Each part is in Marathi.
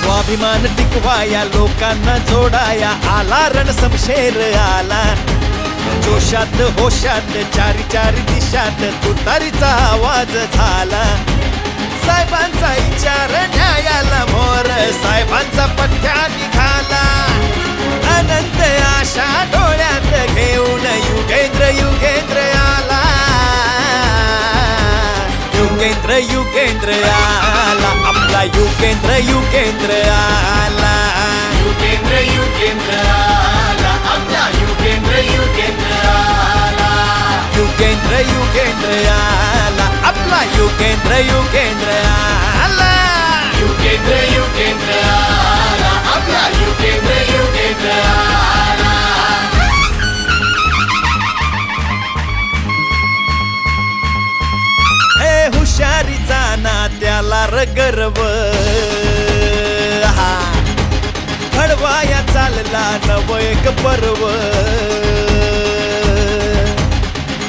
स्वाभिमान टिकवाया लोकांना जोडाया आला रण समशेर आला. जोशात होशात चारी चारी दिशात तुतारीचा आवाज झाला. साहेबांचा विचार न्यायाला मोर साहेबांचा पठ्या निघाला. युगेंद्र आला आपला युगेंद्र युगेंद्र आला युगेंद्र युगेंद्र आला आपला युगेंद्र युगेंद्र आला युगेंद्र युगेंद्र आला आपला युगेंद्र युगेंद्र आला युगेंद्र युगेंद्र त्याला गर्व. हा. घडवाया चालला नव एक पर्व.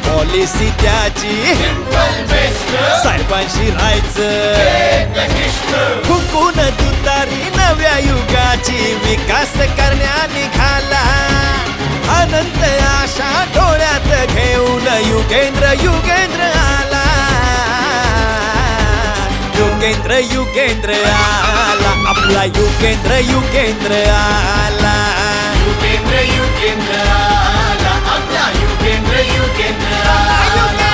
पॉलिसी त्याची. साहेबांशी राहायचं. एकनिष्ठ फुकून तुतारी नव्या युगाची विकास करण्या निघाला. अनंत आशा डोळ्यात घेऊन युगेंद्र युग युगेंद्र युगेंद्र आला. आपला युगेंद्र युगेंद्र आला. युगेंद्र युगेंद्र आला. आपला युगेंद्र युगेंद्र आला.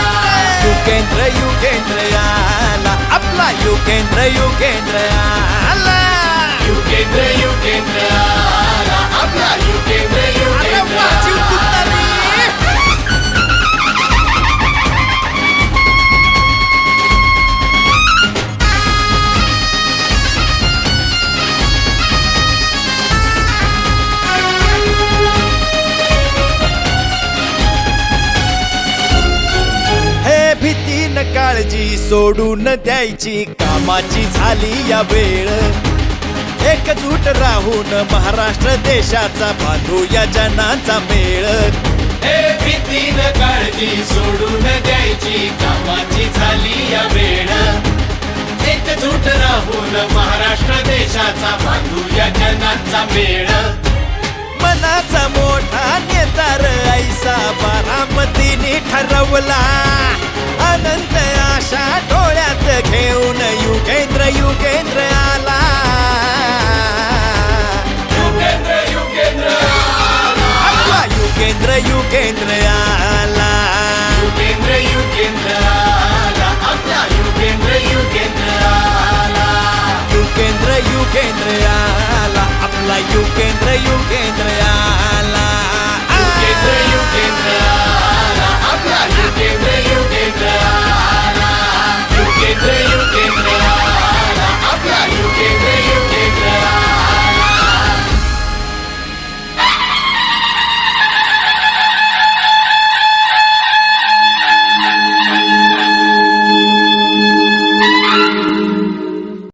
युगेंद्र युगेंद्र आला. आपला युगेंद्र युगेंद्र आला. युगेंद्र युगेंद्र काळजी सोडून द्यायची. कामाची झाली या वेळ. एकजूट राहून महाराष्ट्र देशाचा बांधू या जनाचा मेळ. भीतीन काळजी सोडून द्यायची. कामाची झाली या वेळ. एकजूट राहून महाराष्ट्र देशाचा बांधूया जनाचा मेळ. मनाचा मोठा नेतार ऐसा बारामतीने ठरवला. अनंत आशा डोळ्यात घेऊन युगेंद्र युगेंद्र आला. युगेंद्र युगेंद्र आला. युगेंद्र युगेंद्र आला. युगेंद्र युगेंद्र आला. आपला युगेंद्र युगेंद्र आला. युगेंद्र युगेंद्र आला. आपला युगेंद्र युगेंद्र